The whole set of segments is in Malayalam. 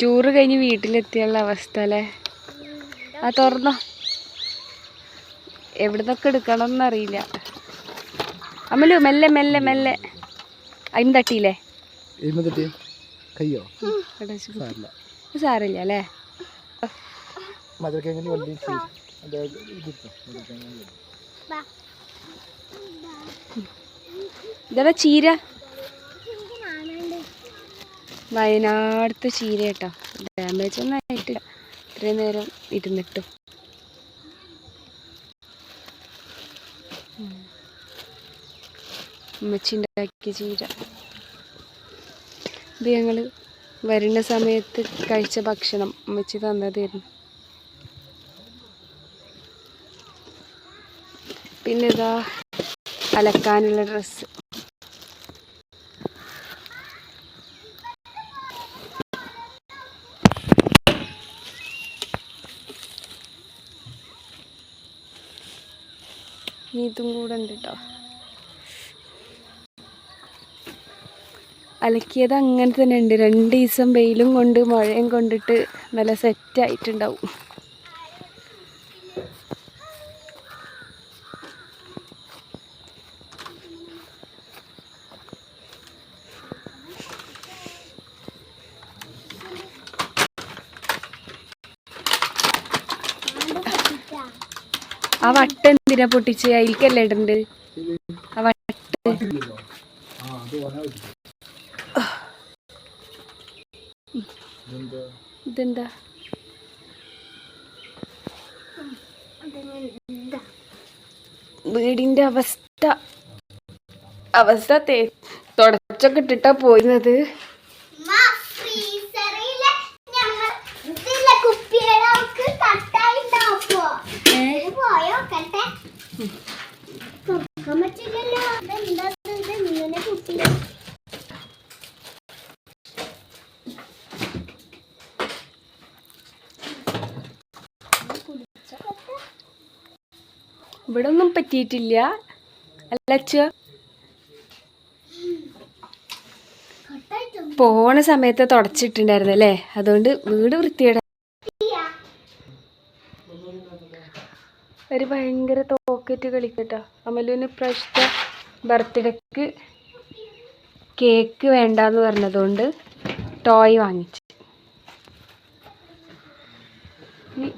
ടൂറ് കഴിഞ്ഞ് വീട്ടിലെത്തിയുള്ള അവസ്ഥ അല്ലേ? ആ തുറന്നോ. എവിടുന്നൊക്കെ എടുക്കണം എന്നറിയില്ല അമ്മലു മെല്ലെ മെല്ലെ മെല്ലെ. അതിന് തട്ടിയില്ലേ? കയ്യോ? സാറില്ല അല്ലേ? ഇതാ ചീര? വയനാടത്തെ ചീര കേട്ടോ ഡാമേജ് ഒന്നും ആയിട്ടില്ല. ഇത്രയും നേരം ഇരുന്നിട്ടും. അമ്മച്ചിണ്ടാക്കിയ ചീര. ഇത് ഞങ്ങൾ വരുന്ന സമയത്ത് കഴിച്ച ഭക്ഷണം ഉമ്മച്ചി തന്നതായിരുന്നു. പിന്നെ ഇതാ അലക്കാനുള്ള ഡ്രസ്സ് ഇതും കൂടെ ഉണ്ട് കേട്ടോ അലക്കിയത് അങ്ങനെ തന്നെ ഉണ്ട്. രണ്ട് ദിവസം വെയിലും കൊണ്ട് മഴയും കൊണ്ടിട്ട് നല്ല സെറ്റ് ആ വട്ട എന്തിനാ പൊട്ടിച്ച്? അതിൽക്കല്ലേ ഇടണ്ട്. ആ വട്ട. ഇതെന്താ? വീടിന്റെ അവസ്ഥ. അവസ്ഥ തുടച്ചൊക്കെ ഇട്ടിട്ടാ പോയിരുന്നത്. ഇവിടെ ഒന്നും പറ്റിയിട്ടില്ല. അല്ല അച്ഛ. പോണ സമയത്ത് തുടച്ചിട്ടുണ്ടായിരുന്നു അല്ലേ അതുകൊണ്ട് വീട് വൃത്തിയുടെ ഒരു ഭയങ്കര തോക്കറ്റ് കളിക്കട്ടോ. അമലുവിന് ഇപ്രാവശ്യത്തെ ബർത്ത്ഡേക്ക് കേക്ക് വേണ്ടാന്ന് പറഞ്ഞതുകൊണ്ട് ടോയ് വാങ്ങിച്ചു. ഇനി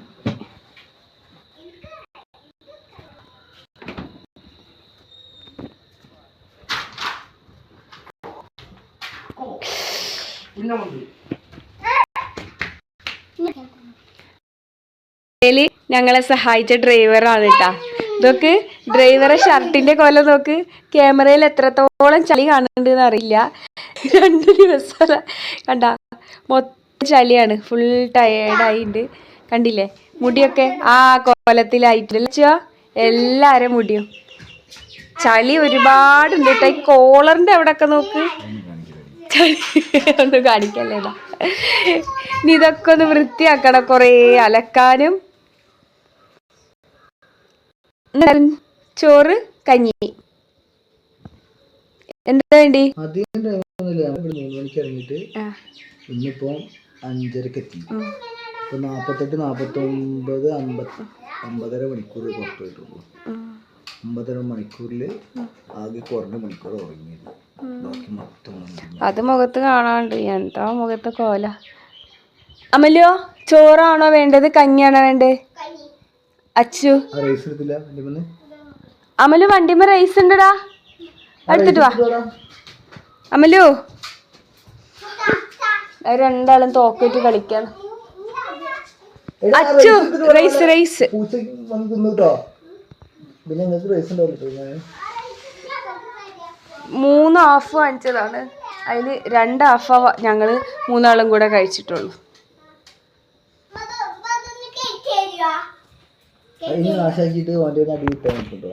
ഇതിൽ ഞങ്ങളെ സഹായിച്ച ഡ്രൈവറാണ് കേട്ടാ ഇതൊക്കെ ഡ്രൈവറെ ഷർട്ടിന്റെ കൊല നോക്ക് ക്യാമറയിൽ എത്രത്തോളം ചളി കാണുന്നുണ്ട് അറിയില്ല. രണ്ട് ദിവസം കണ്ട മൊത്തം ചളിയാണ്. ഫുൾ ടയേർഡായിണ്ട് കണ്ടില്ലേ? മുടിയൊക്കെ ആ കോലത്തിലായിട്ടില്ല എല്ലാരും മുടിയും. ചളി ഒരുപാടുണ്ട് കേട്ടോ ഈ കോളറിന്റെ അവിടെയൊക്കെ നോക്ക്. ഒന്നും കാണിക്കല്ലേടാ ഇനി ഇതൊക്കെ ഒന്ന് വൃത്തിയാക്കണം. കുറേ അലക്കാനും ചോറ് കഞ്ഞി. എന്താ വേണ്ടി? ഇന്നിപ്പോ ടൈമൊന്നുമില്ല നമ്മൾ ഇവിടെ മൂന്ന് മണിക്ക് ഇറങ്ങിയിട്ട് ആ, ഇന്നിപ്പോൾ അഞ്ചരക്ക് എത്തി. ഉം. ഇപ്പൊ നാപ്പത്തെട്ട് നാപ്പത്തൊമ്പത് അമ്പതര മണിക്കൂർ പുറത്തു പോയിട്ടുള്ളൂ അമ്പതര മണിക്കൂറിൽ ആകെ കുറഞ്ഞ മണിക്കൂർ ഉറങ്ങിയത്. ബാക്കി മൊത്തം ഉറങ്ങി. അത് മുഖത്ത് കാണാണ്ട്. എന്താ മുഖത്ത് കോല? അമലിയോ ചോറാണോ വേണ്ടത്? കഞ്ഞിയാണോ വേണ്ടത്? അച്ചു. അമലു വണ്ടിമ്മ റൈസ് ഉണ്ടടാ. എടുത്തിട്ട് വാ. അമലു. രണ്ടാളും തോക്കിട്ട് കളിക്കാണ്. അച്ചു റൈസ് റൈസ് മൂന്ന് ഹാഫ് വാങ്ങിച്ചതാണ്. അതിൽ രണ്ട് ഹാഫാ ഞങ്ങൾ മൂന്നാളും കൂടെ കഴിച്ചിട്ടുള്ളൂ. അതിന് നാശാക്കിയിട്ട് വണ്ടി അടി കിട്ടാൻ നിൽക്കുന്നുണ്ടോ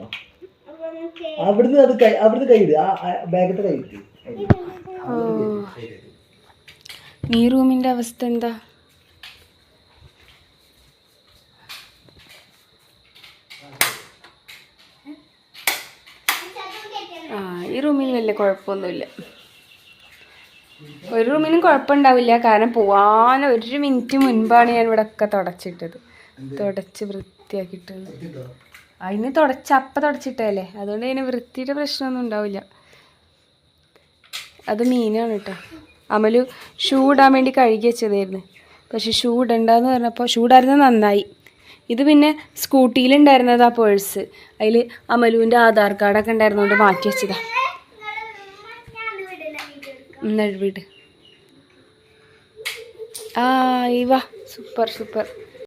അവിടുന്ന് അത് കൈ അവിടുന്ന് കൈയിട് ആ ബാഗത്തെ കൈയിട്ട് നീ റൂമിന്റെ അവസ്ഥ എന്താ? ആ ഈ റൂമിൽ വലിയ കുഴപ്പമൊന്നുമില്ല. ഒരു റൂമിനും കുഴപ്പമുണ്ടാവില്ല. കാരണം പോവാൻ ഒരു മിനിറ്റ് മുൻപാണ് ഞാൻ ഇവിടെ ഒക്കെ തുടച്ചിട്ടത്. തുടച്ച് വൃത്തിയാക്കിട്ട് അതിന് തുടച്ച് അപ്പം തുടച്ചിട്ടല്ലേ? അതുകൊണ്ട് അതിന് വൃത്തിയുടെ പ്രശ്നമൊന്നും ഉണ്ടാവില്ല. അത് മീനാണ് കേട്ടോ അമലു ഷൂ ഇടാൻ വേണ്ടി കഴുകി വെച്ചതായിരുന്നു. പക്ഷെ ഷൂ ഇടണ്ടെന്ന് പറഞ്ഞപ്പോൾ ഷൂ ഇടായിരുന്നത് നന്നായി. ഇത് പിന്നെ സ്കൂട്ടിയിലുണ്ടായിരുന്നത് ആ പേഴ്സ്. അതിൽ അമലുവിന്റെ ആധാർ കാർഡൊക്കെ ഉണ്ടായിരുന്നുകൊണ്ട് മാറ്റി വെച്ചതാ. വീട് ആ ഇവ. Super super.